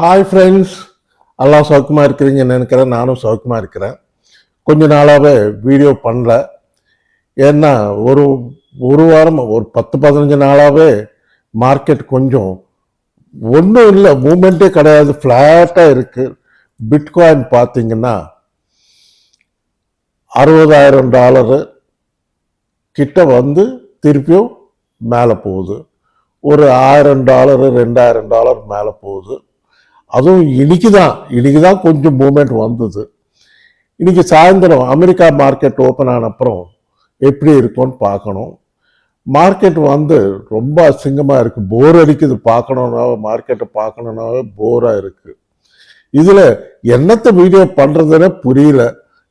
Hi friends எல்லாம் சௌக்கியமாக இருக்கிறீங்கன்னு நினைக்கிறேன். நானும் சௌக்கியமாக இருக்கிறேன். கொஞ்ச நாளாகவே வீடியோ பண்ணல. ஏன்னா ஒரு ஒரு வாரம் ஒரு பத்து பதினஞ்சு நாளாகவே மார்க்கெட் கொஞ்சம் ஒன்றும் இல்லை. மூமெண்ட்டே கிடையாது. ஃப்ளாட்டாக இருக்குது பிட்காயின் பார்த்தீங்கன்னா அறுபதாயிரம் டாலரு கிட்ட வந்து திருப்பியும் மேலே போகுது. ஒரு ஆயிரம் டாலரு ரெண்டாயிரம் டாலர் மேலே போகுது. அதுவும் இன்னைக்கு தான் இன்னைக்கு தான் கொஞ்சம் மூமெண்ட் வந்தது. இன்னைக்கு சாயந்தரம் அமெரிக்கா மார்க்கெட் ஓப்பன் ஆன அப்புறம் எப்படி இருக்கும்னு பார்க்கணும். மார்க்கெட் வந்து ரொம்ப அசிங்கமாக இருக்குது போர் அடிக்குது. பார்க்கணுன்னாவே மார்க்கெட்டை பார்க்கணுன்னாவே போராக இருக்குது இதில் என்னத்தை வீடியோ பண்ணுறதுன்னு புரியல.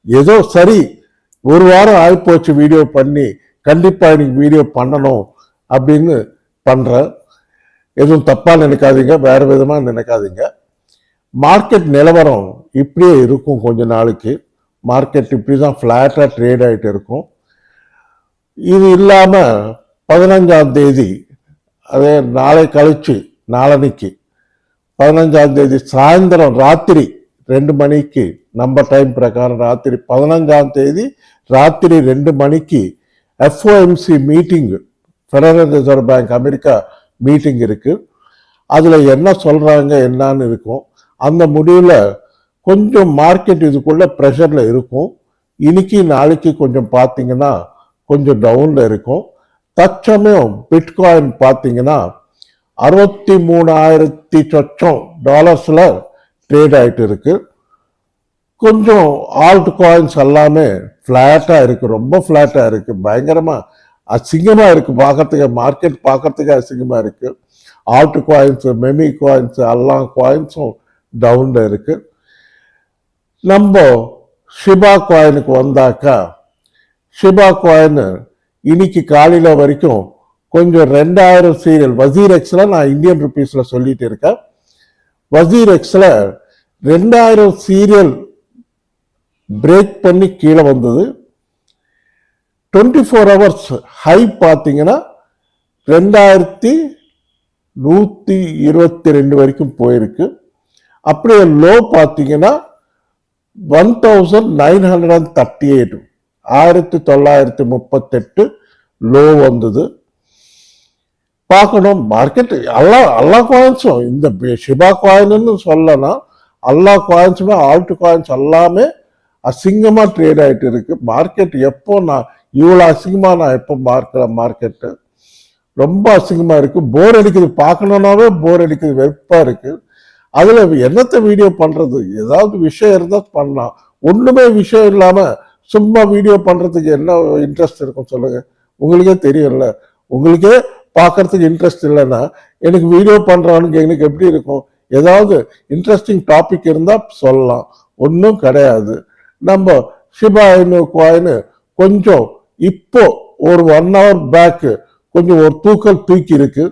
ஏதோ சரி ஒரு வாரம் ஆகிப்போச்சு வீடியோ பண்ணி கண்டிப்பாக இன்னைக்கு வீடியோ பண்ணணும் அப்படின்னு பண்ணுறேன் எதுவும் தப்பாக நினைக்காதீங்க. வேறு விதமாக நினைக்காதீங்க. மார்க்கெட் நிலவரம் இப்படியே இருக்கும் கொஞ்ச நாளைக்கு. மார்க்கெட் இப்படி தான் ஃப்ளாட்டாக ட்ரேட் ஆகிட்டு இருக்கும். இது இல்லாமல் பதினஞ்சாம் தேதி அதே நாளை கழிச்சு நாளன்னைக்கு பதினஞ்சாம் தேதி சாயந்தரம் ராத்திரி ரெண்டு மணிக்கு நம்ம டைம் பிரகாரம் ராத்திரி பதினஞ்சாம் தேதி ராத்திரி ரெண்டு மணிக்கு FOMC meeting Federal Reserve bank America meeting இருக்குது அதில் என்ன சொல்கிறாங்க என்னன்னு இருக்கும். அந்த முடிவில் கொஞ்சம் மார்க்கெட் இதுக்குள்ள ப்ரெஷரில் இருக்கும். இன்னைக்கு நாளைக்கு கொஞ்சம் பார்த்தீங்கன்னா கொஞ்சம் டவுனில் இருக்கும். தற்சமயம் பிட்காயின் பார்த்தீங்கன்னா அறுபத்தி மூணாயிரத்தி சொச்சம் டாலர்ஸில் ட்ரேட் ஆகிட்டு இருக்கு. கொஞ்சம் ஆல்ட் காயின்ஸ் எல்லாமே ஃப்ளாட்டாக இருக்குது ரொம்ப ஃப்ளாட்டாக இருக்குது பயங்கரமாக அசிங்கமாக இருக்குது பார்க்கறதுக்கு மார்க்கெட் பார்க்கறதுக்கு அசிங்கமாக இருக்குது ஆல்ட் காயின்ஸு மெமி காயின்ஸு எல்லா காயின்ஸும் டவுனில் இருக்குது நம்ம ஷிபா காயினுக்கு வந்தாக்கா ஷிபா காயின் இன்னைக்கு காலையில் வரைக்கும் கொஞ்சம் ரெண்டாயிரம் சீரியல் வசீர் எக்ஸில் நான் இந்தியன் ருபீஸில் சொல்லிட்டு இருக்கேன். வசீர் எக்ஸில் ரெண்டாயிரம் சீரியல் பிரேக் பண்ணி கீழே வந்தது. டுவெண்ட்டி ஃபோர் ஹவர்ஸ் ஹை பார்த்தீங்கன்னா ரெண்டாயிரத்தி நூற்றி இருபத்தி ரெண்டு வரைக்கும் போயிருக்கு. அப்படியே லோ பார்த்தீங்கன்னா one thousand nine hundred and thirty eight ஆயிரத்தி தொள்ளாயிரத்தி முப்பத்தெட்டு லோ வந்தது. பார்க்கணும் மார்க்கெட் எல்லா எல்லா காயின்ஸும் இந்த சிவா ஷிபா காயின்னு சொல்லலாம் எல்லா காயின்ஸுமே ஆல்ட் காயின்ஸ் எல்லாமே அசிங்கமாக ட்ரேட் ஆகிட்டு இருக்கு. மார்க்கெட் எப்போ நான் இவ்வளோ அசிங்கமாக நான் எப்போ பார்க்குறேன் மார்க்கெட்டு ரொம்ப அசிங்கமாக இருக்குது போர் அடிக்குது. பார்க்கணுன்னாவே போர் அடிக்குது. வெறுப்பாக இருக்குது அதில் என்னத்தை வீடியோ பண்ணுறது ஏதாவது விஷயம் இருந்தால் பண்ணலாம். ஒன்றுமே விஷயம் இல்லாமல் சும்மா வீடியோ பண்ணுறதுக்கு என்ன இன்ட்ரெஸ்ட் இருக்கும் சொல்லுங்கள் உங்களுக்கே தெரியும்ல. உங்களுக்கே பார்க்கறதுக்கு இன்ட்ரெஸ்ட் இல்லைன்னா எனக்கு வீடியோ பண்ணுறவனுக்கு எனக்கு எப்படி இருக்கும்? ஏதாவது இன்ட்ரெஸ்டிங் டாபிக் இருந்தால் சொல்லலாம். ஒன்றும் கிடையாது. நம்ம ஷிபா இனு கொஞ்சம் இப்போ ஒரு ஒன் ஹவர் பேக்கு கொஞ்சம் ஒரு தூக்கல் தூக்கி இருக்கு.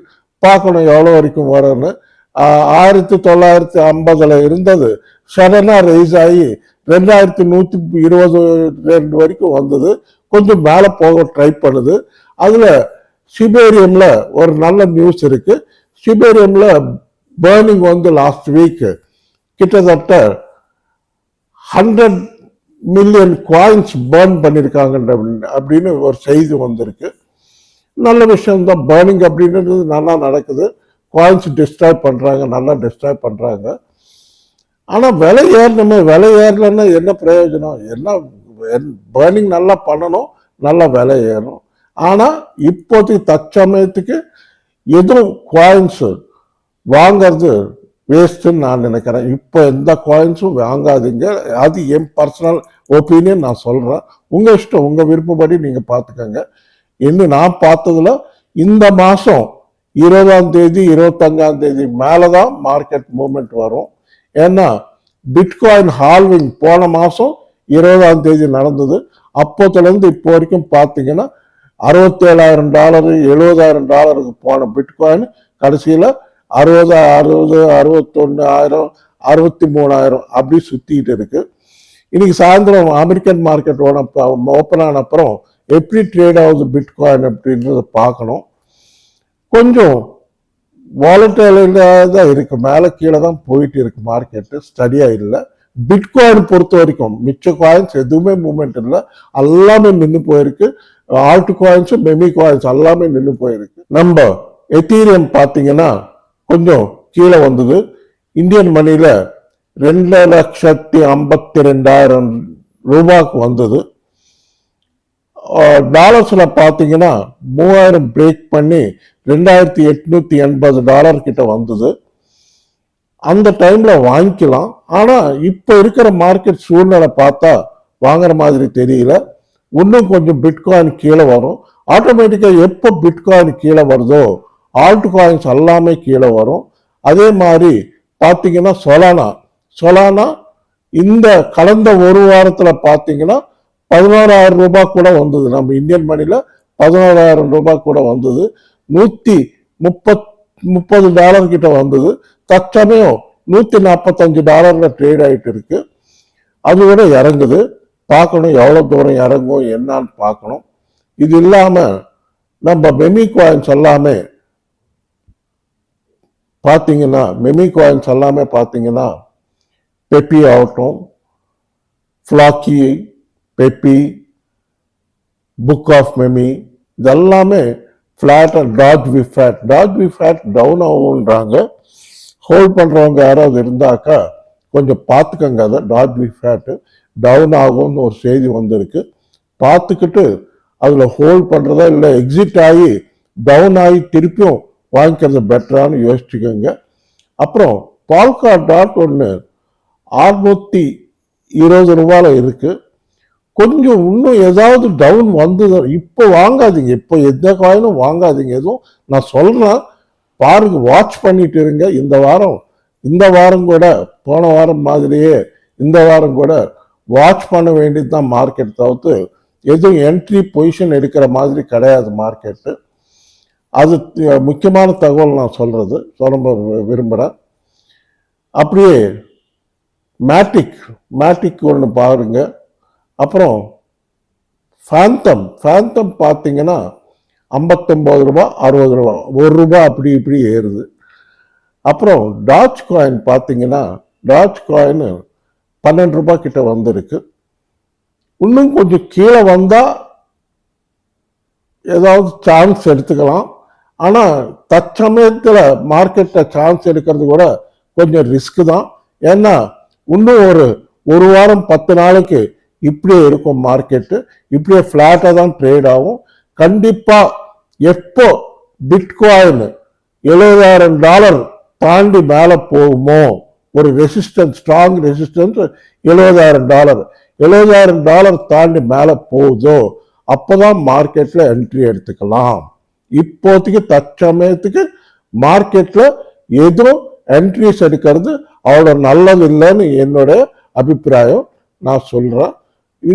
பார்க்கணும் எவ்வளோ வரைக்கும் வரேன்னு ஆயிரத்தி தொள்ளாயிரத்தி ஐம்பதுல இருந்தது. சடனாக ரைஸ் ஆகி ரெண்டாயிரத்தி நூற்றி இருபது ரெண்டு வரைக்கும் வந்தது. கொஞ்சம் மேலே போக ட்ரை பண்ணுது. அதில் சிபேரியமில் ஒரு நல்ல நியூஸ் இருக்கு. சிபேரியமில் பேர்னிங் வந்து லாஸ்ட் வீக் கிட்டத்தட்ட ஹண்ட்ரட் மில்லியன் காயின்ஸ் பேர்ன் பண்ணியிருக்காங்க அப்படின்னு ஒரு செய்தி வந்திருக்கு. நல்ல விஷயம்தான். பேர்னிங் அப்படின்றது நல்லா நடக்குது. காயின்ஸ் டிஸ்ட்ராய் பண்ணுறாங்க நல்லா டிஸ்ட்ராய் பண்ணுறாங்க ஆனால் விலை ஏறணுமே விலை ஏறலைன்னா என்ன பிரயோஜனம்? என்ன பேர்னிங் நல்லா பண்ணணும் நல்லா விலை ஏறும் ஆனால் இப்போதைக்கு தற்சமயத்துக்கு எதுவும் காயின்ஸு வாங்கிறது வேஸ்ட்டுன்னு நான் நினைக்கிறேன். இப்போ எந்த காயின்ஸும் வாங்காதீங்க. அது என் பர்சனல் ஒப்பீனியன் நான் சொல்கிறேன் உங்கள் இஷ்டம் உங்கள் விருப்பப்படி நீங்கள் பார்த்துக்கோங்க. இன்னும் நான் பார்த்ததுல இந்த மாதம் இருபதாம் தேதி இருபத்தஞ்சாம் தேதி மேலே தான் மார்க்கெட் மூவ்மெண்ட் வரும். ஏன்னா பிட்காயின் ஹால்விங் போன மாதம் இருபதாம் தேதி நடந்தது. அப்போத்துலேருந்து இப்போ வரைக்கும் பார்த்தீங்கன்னா அறுபத்தேழாயிரம் டாலரு எழுபதாயிரம் டாலருக்கு போன பிட்காயின் கடைசியில் அறுபது அறுபது அறுபத்தொன்று ஆயிரம் அறுபத்தி மூணாயிரம் அப்படி சுற்றிக்கிட்டு இருக்குது இன்றைக்கி சாயந்தரம் அமெரிக்கன் மார்க்கெட் ஓப்பன் ஆன அப்புறம் எப்படி ட்ரேட் ஆகுது பிட்காயின் அப்படின்றத பார்க்கணும். கொஞ்சம் வாலட்டைலாக தான் இருக்கு. மேலே கீழே தான் போயிட்டு இருக்கு மார்க்கெட்டு ஸ்டடியாக இல்லை. பிட்காயின் பொறுத்த வரைக்கும் மிச்ச காயின்ஸ் எதுவுமே மூமெண்ட் இல்லை. எல்லாமே நின்று போயிருக்கு. ஆல்ட் காயின்ஸும் மெமி காயின்ஸ் எல்லாமே நின்று போயிருக்கு. நம்ம எத்தீரியம் பார்த்தீங்கன்னா கொஞ்சம் கீழே வந்தது. இந்தியன் மணியில் ரெண்டு லட்சத்தி ஐம்பத்தி ரெண்டாயிரம் ரூபாய்க்கு வந்தது. டாலர்ஸில் பார்த்தீங்கன்னா மூவாயிரம் பிரேக் பண்ணி ரெண்டாயிரத்தி எட்நூற்றி எண்பது டாலர் கிட்ட வந்தது. அந்த டைமில் வாங்கிக்கலாம். ஆனால் இப்போ இருக்கிற மார்க்கெட் சூழ்நிலை பார்த்தா வாங்குற மாதிரி தெரியல. இன்னும் கொஞ்சம் பிட்காயின் கீழே வரும். ஆட்டோமேட்டிக்காக எப்போ பிட்காயின் கீழே வருதோ ஆல்ட் காயின்ஸ் எல்லாமே கீழே வரும். அதே மாதிரி பார்த்தீங்கன்னா சொலானா சொலானா இந்த கடந்த ஒரு வாரத்தில் பார்த்தீங்கன்னா பதினோராயிரம் ரூபாய் கூட வந்தது. நம்ம இந்தியன் மணியில் பதினோராயிரம் ரூபாய் கூட வந்தது. நூற்றி முப்பத் முப்பது டாலர் கிட்ட வந்தது. தற்சமயம் நூற்றி நாற்பத்தஞ்சு டாலரில் ட்ரேட் ஆயிட்டு இருக்கு. அது கூட இறங்குது. பார்க்கணும் எவ்வளோ தூரம் இறங்கும் என்னான்னு பார்க்கணும். இது இல்லாமல் நம்ம மெமி காயின்ஸ் எல்லாமே பார்த்தீங்கன்னா மெமி காயின்ஸ் எல்லாமே பார்த்தீங்கன்னா பெப்பி ஆகட்டும் ஃப்ளாக்கி பெப்பி புக் ஆஃப் மெமி இதெல்லாமே flat and dogwifhat dogwifhat down ஆகுன்றாங்க hold பண்ணுறவங்க யாராவது இருந்தாக்கா கொஞ்சம் பார்த்துக்கங்க அதை. டாட் வி ஃபேட்டு டவுன் ஆகும்னு ஒரு செய்தி வந்திருக்கு. பார்த்துக்கிட்டு அதில் ஹோல்ட் பண்ணுறதா இல்லை எக்ஸிட் ஆகி டவுன் ஆகி திருப்பியும் வாங்கிக்கிறது பெட்டரானு யோசிச்சுக்கோங்க. அப்புறம் பால்கா டாட் ஒன்று அறுநூற்றி இருபது ரூபாயில் இருக்குது கொஞ்சம் இன்னும் ஏதாவது டவுன் வந்து இப்போ வாங்காதீங்க. இப்போ எந்த காயினும் வாங்காதீங்க. எதுவும் நான் சொல்கிறேன் பாருங்க வாட்ச் பண்ணிட்டு இருங்க. இந்த வாரம் இந்த வாரம் கூட போன வாரம் மாதிரியே இந்த வாரம் கூட வாட்ச் பண்ண வேண்டியது தான் மார்க்கெட் தவிர்த்து எதுவும் என்ட்ரி பொசிஷன் எடுக்கிற மாதிரி கிடையாது மார்க்கெட்டு அது முக்கியமான தகவல் நான் சொல்கிறது சொல்ல விரும்புகிறேன் அப்படியே மேட்டிக் மேட்டிக் ஒன்று பாருங்கள் அப்புறம் ஃபேந்தம் ஃபேந்தம் பார்த்தீங்கன்னா ஐம்பத்தொம்போது ரூபா அறுபது ரூபா ஒரு ரூபா அப்படி இப்படி ஏறுது. அப்புறம் டாச் காயின் பார்த்தீங்கன்னா டாச் காயின் பன்னெண்டு ரூபா கிட்ட வந்திருக்கு. இன்னும் கொஞ்சம் கீழே வந்தால் ஏதாவது சான்ஸ் எடுத்துக்கலாம். ஆனால் தற்சமயத்தில் மார்க்கெட்டில் சான்ஸ் எடுக்கிறது கூட கொஞ்சம் ரிஸ்க்கு தான். ஏன்னா இன்னும் ஒரு ஒரு வாரம் பத்து நாளைக்கு இப்படியே இருக்கும் மார்க்கெட்டு இப்படியே ஃப்ளாட்டாக தான் ட்ரேட் ஆகும். கண்டிப்பாக எப்போ பிட்காயின் எழுபதாயிரம் டாலர் தாண்டி மேலே போகுமோ ஒரு ரெசிஸ்டன்ஸ் ஸ்ட்ராங் ரெசிஸ்டன்ஸ் எழுபதாயிரம் டாலர் எழுபதாயிரம் டாலர் தாண்டி மேலே போகுதோ அப்போ தான் மார்க்கெட்டில் என்ட்ரி எடுத்துக்கலாம். இப்போதைக்கு தற்சமயத்துக்கு மார்க்கெட்டில் எதுவும் என்ட்ரிஸ் எடுக்கிறது அவ்வளோ நல்லது இல்லைன்னு என்னோட அபிப்பிராயம். நான் சொல்கிறேன்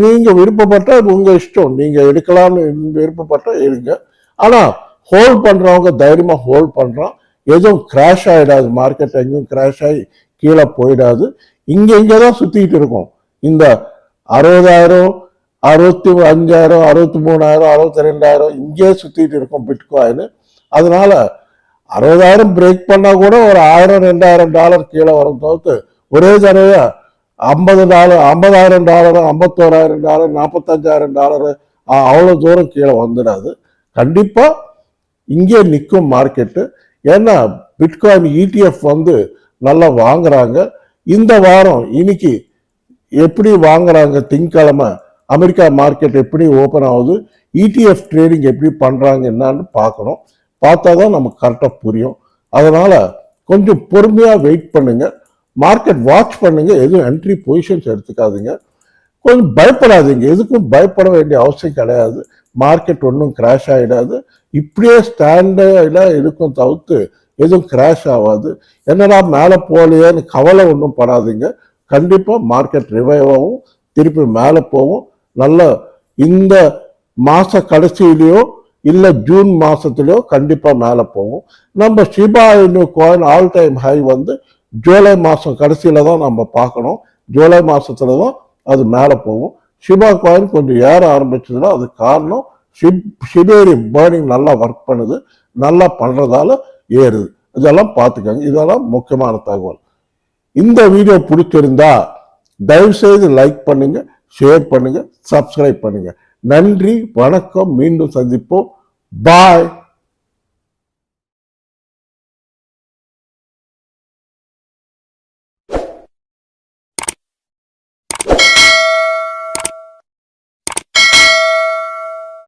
நீங்கள் விருப்பப்பட்டால் அது உங்கள் இஷ்டம். நீங்கள் எடுக்கலாம்னு விருப்பப்பட்டால் எடுங்க. ஆனால் ஹோல்ட் பண்ணுறவங்க தைரியமாக ஹோல்ட் பண்ணுறோம் எதுவும் கிராஷ் ஆகிடாது மார்க்கெட் எங்கேயும் கிராஷ் ஆகி கீழே போயிடாது. இங்கே இங்கே தான் சுற்றிக்கிட்டு இருக்கும். இந்த அறுபதாயிரம் அறுபத்தி அஞ்சாயிரம் அறுபத்தி மூணாயிரம் அறுபத்தி ரெண்டாயிரம் இங்கேயே சுற்றிட்டு இருக்கும் பிட்காயின் அதனால அறுபதாயிரம் பிரேக் பண்ணால் கூட ஒரு ஆயிரம் ரெண்டாயிரம் டாலர் கீழே வரும் தவிர்த்து ஒரே தடவையாக ஐம்பது டாலர் ஐம்பதாயிரம் டாலர் ஐம்பத்தோராயிரம் டாலர் நாற்பத்தஞ்சாயிரம் டாலர் அவ்வளோ தூரம் கீழே வந்துடாது. கண்டிப்பாக இங்கே நிற்கும் மார்க்கெட்டு ஏன்னா பிட்காயின் இடிஎஃப் வந்து நல்லா வாங்குறாங்க. இந்த வாரம் இன்னைக்கு எப்படி வாங்குறாங்க திங்கக்கிழமை? அமெரிக்கா மார்க்கெட் எப்படி ஓப்பன் ஆகுது? இடிஎஃப் ட்ரேடிங் எப்படி பண்ணுறாங்க என்னான்னு பார்க்கணும். பார்த்தா தான் நமக்கு கரெக்டாக புரியும். அதனால் கொஞ்சம் பொறுமையாக வெயிட் பண்ணுங்கள் மார்க்கெட் வாட்ச் பண்ணுங்க. எதுவும் என்ட்ரி பொசிஷன்ஸ் எடுத்துக்காதீங்க. கொஞ்சம் பயப்படாதீங்க. எதுக்கும் பயப்பட வேண்டிய அவசியம் கிடையாது. மார்க்கெட் ஒன்றும் கிராஷ் ஆகிடாது இப்படியே ஸ்டாண்டர்டாக இருக்கும் தவிர்த்து எதுவும் கிராஷ் ஆகாது. என்னடா மேலே போகலையேன்னு கவலை ஒன்றும் படாதீங்க. கண்டிப்பாக மார்க்கெட் ரிவைவ் ஆகும். திருப்பி மேலே போகும். நல்ல இந்த மாத கடைசியிலையோ இல்லை ஜூன் மாதத்துலையோ கண்டிப்பாக மேலே போகும். நம்ம ஷிபா இன்னும் கோயின் ஆல் டைம் ஹை வந்து ஜூலை மாதம் கடைசியில் தான் நம்ம பார்க்கணும். ஜூலை மாதத்துல தான் அது மேலே போகும். ஷிபா காயின் கொஞ்சம் ஏற ஆரம்பிச்சதுன்னா அது காரணம் ஷிப் ஷிபேரி பேர்னிங் நல்லா ஒர்க் பண்ணுது. நல்லா பண்ணுறதால ஏறுது. இதெல்லாம் பார்த்துக்கோங்க. இதெல்லாம் முக்கியமான தகவல். இந்த வீடியோ பிடிச்சிருந்தா தயவு செய்து லைக் பண்ணுங்கள் ஷேர் பண்ணுங்கள் சப்ஸ்கிரைப் பண்ணுங்க. நன்றி வணக்கம். மீண்டும் சந்திப்போம். பாய்